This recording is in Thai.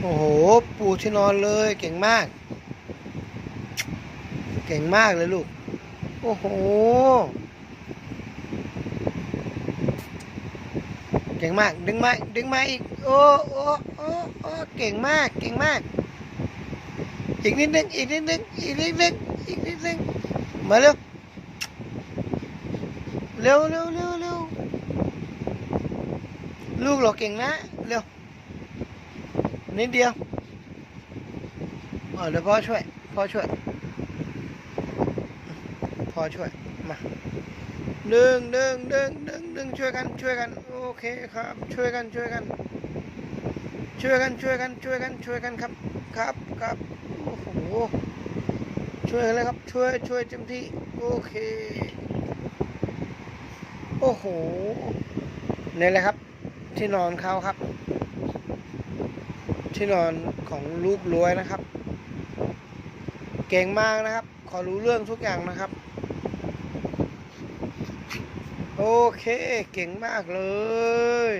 โอ้โห ปูที่นอนเลย เก่งมาก เก่งมากเลยลูก โอ้โห เก่งมาก ดึงมา ดึงมาอีก โอ้โอ้โอ้โอ้เก่งมาก เก่งมาก อีกนิดนึง อีกนิดนึง อีกนิดนึง อีกนิดนึง มาเร็ว เร็วเร็วเร็วเร็วลูกเราเก่งนะ เร็ว นิดเดียวเออเดี๋ยวพ่อช่วย พ่อช่วย พ่อช่วย มาดึงดึงดึงดึงดึงช่วยกัน ช่วยกัน โอเคครับ ช่วยกัน ช่วยกัน ช่วยกัน ช่วยกัน ช่วยกัน ช่วยกันครับ ครับครับโอ้โห ช่วยกันเลยครับ ช่วย ช่วยเต็มที่ โอเค โอ้โหนี่แหละครับ ที่นอนเขาครับ ที่นอนของลูกรวยนะครับ เก่งมากนะครับ ขอรู้เรื่องทุกอย่างนะครับ โอเค เก่งมากเลย